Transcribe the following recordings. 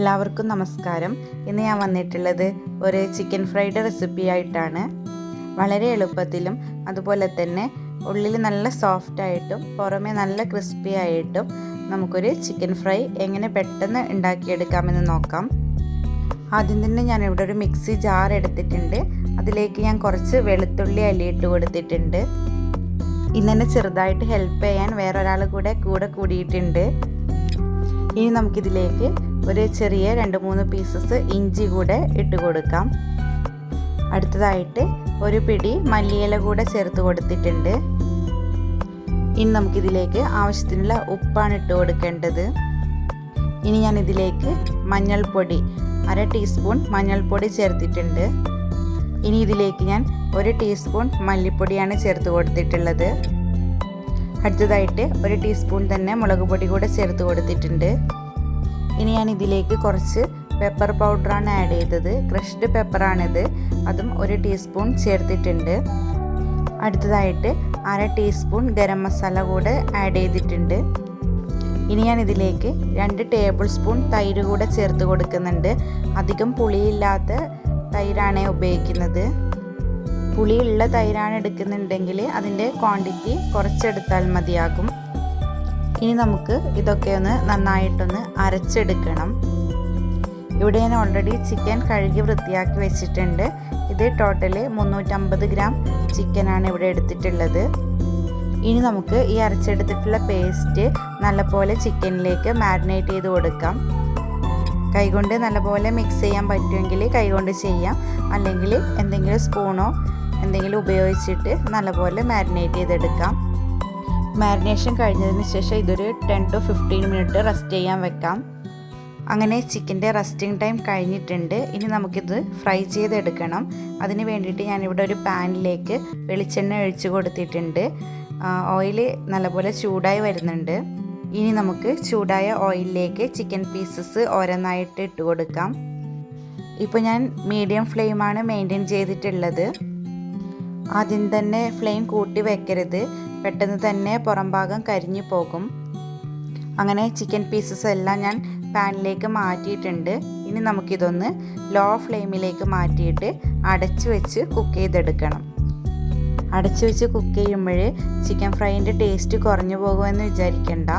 എല്ലാവർക്കും നമസ്കാരം. ഇന്ന് ഞാൻ വന്നിട്ടുള്ളത് ഒരു ചിക്കൻ ഫ്രൈഡ് റെസിപ്പി ആയിട്ടാണ്. വളരെ എളുപ്പത്തിലും അതുപോലെ തന്നെ ഉള്ളിൽ നല്ല സോഫ്റ്റ് ആയിട്ടും പുറമെ നല്ല ക്രിസ്പി ആയിട്ടും നമുക്കൊരു ചിക്കൻ ഫ്രൈ എങ്ങനെ പെട്ടെന്ന് ഉണ്ടാക്കിയെടുക്കാമെന്ന് നോക്കാം. ആദ്യം തന്നെ ഞാൻ ഇവിടെ ഒരു മിക്സി ജാർ എടുത്തിട്ടുണ്ട്. അതിലേക്ക് ഞാൻ കുറച്ച് വെളുത്തുള്ളി അലിയിട്ട് കൊടുത്തിട്ടുണ്ട്. ഇന്നെ ചെറുതായിട്ട് ഹെൽപ്പ് ചെയ്യാൻ വേറൊരാൾ കൂടെ കൂടെ കൂടിയിട്ടുണ്ട്. ഇനി നമുക്കിതിലേക്ക് ഒരു ചെറിയ രണ്ട് മൂന്ന് പീസസ് ഇഞ്ചി കൂടെ ഇട്ട് കൊടുക്കാം. അടുത്തതായിട്ട് ഒരു പിടി മല്ലിയില കൂടെ ചേർത്ത് കൊടുത്തിട്ടുണ്ട്. ഇനി നമുക്കിതിലേക്ക് ആവശ്യത്തിനുള്ള ഉപ്പാണ് ഇട്ട് കൊടുക്കേണ്ടത്. ഇനി ഞാൻ ഇതിലേക്ക് മഞ്ഞൾപ്പൊടി അര ടീസ്പൂൺ മഞ്ഞൾപ്പൊടി ചേർത്തിട്ടുണ്ട്. ഇനി ഇതിലേക്ക് ഞാൻ ഒരു ടീസ്പൂൺ മല്ലിപ്പൊടിയാണ് ചേർത്ത് കൊടുത്തിട്ടുള്ളത്. അടുത്തതായിട്ട് ഒരു ടീസ്പൂൺ തന്നെ മുളക് പൊടി കൂടെ ചേർത്ത് കൊടുത്തിട്ടുണ്ട്. ഇനി ഞാൻ ഇതിലേക്ക് കുറച്ച് പെപ്പർ പൗഡറാണ് ആഡ് ചെയ്തത്. ക്രഷ്ഡ് പെപ്പറാണിത് അതും ഒരു ടീസ്പൂൺ ചേർത്തിട്ടുണ്ട്. അടുത്തതായിട്ട് അര ടീസ്പൂൺ ഗരം മസാല കൂടെ ആഡ് ചെയ്തിട്ടുണ്ട്. ഇനി ഞാൻ ഇതിലേക്ക് രണ്ട് ടേബിൾ സ്പൂൺ തൈര് കൂടെ ചേർത്ത് കൊടുക്കുന്നുണ്ട്. അധികം പുളിയില്ലാത്ത തൈരാണ് ഉപയോഗിക്കുന്നത്. പുളിയുള്ള തൈരാണ് എടുക്കുന്നുണ്ടെങ്കിൽ അതിന്റെ ക്വാണ്ടിറ്റി കുറച്ചെടുത്താൽ മതിയാകും. ഇനി നമുക്ക് ഇതൊക്കെ ഒന്ന് നന്നായിട്ടൊന്ന് അരച്ചെടുക്കണം. ഇവിടെ ഞാൻ ഓൾറെഡി ചിക്കൻ കഴുകി വൃത്തിയാക്കി വെച്ചിട്ടുണ്ട്. ഇത് ടോട്ടൽ മുന്നൂറ്റമ്പത് ഗ്രാം ചിക്കനാണ് ഇവിടെ എടുത്തിട്ടുള്ളത്. ഇനി നമുക്ക് ഈ അരച്ചെടുത്തിട്ടുള്ള പേസ്റ്റ് നല്ലപോലെ ചിക്കനിലേക്ക് മാരിനേറ്റ് ചെയ്ത് കൊടുക്കാം. കൈകൊണ്ട് നല്ലപോലെ മിക്സ് ചെയ്യാൻ പറ്റുമെങ്കിൽ കൈകൊണ്ട് ചെയ്യാം. അല്ലെങ്കിൽ എന്തെങ്കിലും സ്പൂണോ എന്തെങ്കിലും ഉപയോഗിച്ചിട്ട് നല്ലപോലെ മാരിനേറ്റ് ചെയ്തെടുക്കാം. മാരിനേഷൻ കഴിഞ്ഞതിന് ശേഷം ഇതൊരു ten to fifteen minute rest ചെയ്യാൻ വെക്കാം. അങ്ങനെ ചിക്കന്റെ റെസ്റ്റിംഗ് ടൈം കഴിഞ്ഞിട്ടുണ്ട്. ഇനി നമുക്കിത് ഫ്രൈ ചെയ്തെടുക്കണം. അതിന് വേണ്ടിയിട്ട് ഞാനിവിടെ ഒരു പാനിലേക്ക് വെളിച്ചെണ്ണ ഒഴിച്ചു കൊടുത്തിട്ടുണ്ട്. ഓയിൽ നല്ലപോലെ ചൂടായി വരുന്നുണ്ട്. ഇനി നമുക്ക് ചൂടായ ഓയിലിലേക്ക് ചിക്കൻ പീസസ് ഓരോന്നായിട്ട് ഇട്ട് കൊടുക്കാം. ഇപ്പോൾ ഞാൻ മീഡിയം ഫ്ലെയിമാണ് മെയിന്റെയിൻ ചെയ്തിട്ടുള്ളത്. ആദ്യം തന്നെ ഫ്ലെയിം കൂട്ടി വെക്കരുത്. പെട്ടെന്ന് തന്നെ പുറം ഭാഗം കരിഞ്ഞു പോകും. അങ്ങനെ ചിക്കൻ പീസസ് എല്ലാം ഞാൻ പാനിലേക്ക് മാറ്റിയിട്ടുണ്ട്. ഇനി നമുക്കിതൊന്ന് ലോ ഫ്ലെയിമിലേക്ക് മാറ്റിയിട്ട് അടച്ചു വെച്ച് കുക്ക് ചെയ്തെടുക്കണം. അടച്ചു വെച്ച് കുക്ക് ചെയ്യുമ്പോൾ ചിക്കൻ ഫ്രൈന്റെ ടേസ്റ്റ് കുറഞ്ഞു പോകുമെന്ന് വിചാരിക്കണ്ട.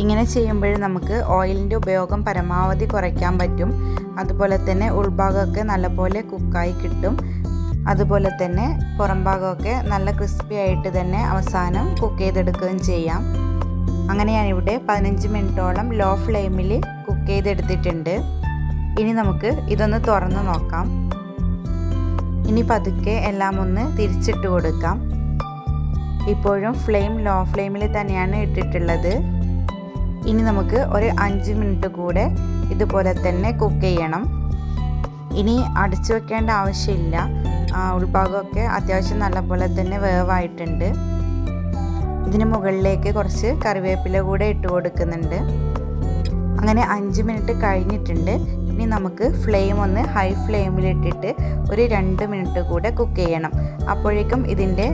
ഇങ്ങനെ ചെയ്യുമ്പോൾ നമുക്ക് ഓയിലിന്റെ ഉപയോഗം പരമാവധി കുറയ്ക്കാൻ പറ്റും. അതുപോലെ തന്നെ ഉൾഭാഗമൊക്കെ നല്ലപോലെ കുക്കായി കിട്ടും. അതുപോലെ തന്നെ പുറം ഭാഗമൊക്കെ നല്ല ക്രിസ്പി ആയിട്ട് തന്നെ അവസാനം കുക്ക് ചെയ്തെടുക്കുകയും ചെയ്യാം. അങ്ങനെയാണ് ഇവിടെ പതിനഞ്ച് മിനിറ്റോളം ലോ ഫ്ലെയിമിൽ കുക്ക് ചെയ്തെടുത്തിട്ടുണ്ട്. ഇനി നമുക്ക് ഇതൊന്ന് തുറന്ന് നോക്കാം. ഇനി പതുക്കെ എല്ലാം ഒന്ന് തിരിച്ചിട്ട് കൊടുക്കാം. ഇപ്പോഴും ഫ്ലെയിം ലോ ഫ്ലെയിമിൽ തന്നെയാണ് ഇട്ടിട്ടുള്ളത്. ഇനി നമുക്ക് ഒരു അഞ്ച് മിനിറ്റ് കൂടെ ഇതുപോലെ തന്നെ കുക്ക് ചെയ്യണം. ഇനി അടച്ചു വെക്കേണ്ട ആവശ്യമില്ല. ഉൾഭാഗമൊക്കെ അത്യാവശ്യം നല്ലപോലെ തന്നെ വേവായിട്ടുണ്ട്. ഇതിന് മുകളിലേക്ക് കുറച്ച് കറിവേപ്പില കൂടെ ഇട്ട് കൊടുക്കുന്നുണ്ട്. അങ്ങനെ അഞ്ച് മിനിറ്റ് കഴിഞ്ഞിട്ടുണ്ട്. ഇനി നമുക്ക് ഫ്ലെയിം ഒന്ന് ഹൈ ഫ്ലെയിമിലിട്ടിട്ട് ഒരു രണ്ട് മിനിറ്റ് കൂടെ കുക്ക് ചെയ്യണം. അപ്പോഴേക്കും ഇതിന്റെ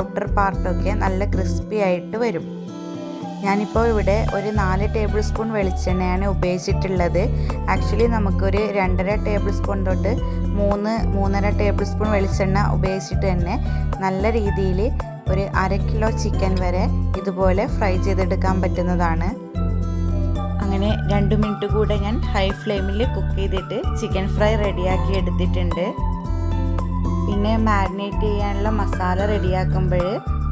ഔട്ടർ പാർട്ടൊക്കെ നല്ല ക്രിസ്പി ആയിട്ട് വരും. ഞാനിപ്പോൾ ഇവിടെ ഒരു നാല് ടേബിൾ സ്പൂൺ വെളിച്ചെണ്ണയാണ് ഉപയോഗിച്ചിട്ടുള്ളത്. ആക്ച്വലി നമുക്കൊരു രണ്ടര ടേബിൾ സ്പൂൺ തൊട്ട് മൂന്ന് മൂന്നര ടേബിൾ സ്പൂൺ വെളിച്ചെണ്ണ ഉപയോഗിച്ചിട്ട് തന്നെ നല്ല രീതിയിൽ ഒരു അര കിലോ ചിക്കൻ വരെ ഇതുപോലെ ഫ്രൈ ചെയ്തെടുക്കാൻ പറ്റുന്നതാണ്. അങ്ങനെ രണ്ട് മിനിറ്റ് കൂടെ ഞാൻ ഹൈ ഫ്ലെയിമിൽ കുക്ക് ചെയ്തിട്ട് ചിക്കൻ ഫ്രൈ റെഡിയാക്കി എടുത്തിട്ടുണ്ട്. പിന്നെ മാരിനേറ്റ് ചെയ്യാനുള്ള മസാല റെഡിയാക്കുമ്പോൾ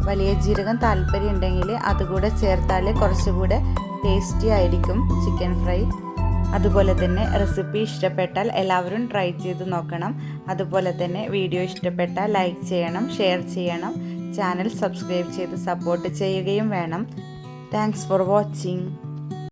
വലിയ ജീരകം താല്പര്യം ഉണ്ടെങ്കിൽ അതുകൂടെ ചേർത്താൽ കുറച്ചുകൂടെ ടേസ്റ്റി ആയിരിക്കും ചിക്കൻ ഫ്രൈ അതുപോലെ തന്നെ റെസിപ്പി ഇഷ്ടപ്പെട്ടാൽ എല്ലാവരും ട്രൈ ചെയ്ത് നോക്കണം. അതുപോലെ തന്നെ വീഡിയോ ഇഷ്ടപ്പെട്ടാൽ ലൈക്ക് ചെയ്യണം ഷെയർ ചെയ്യണം. ചാനൽ സബ്സ്ക്രൈബ് ചെയ്ത് സപ്പോർട്ട് ചെയ്യുകയും വേണം. Thanks for watching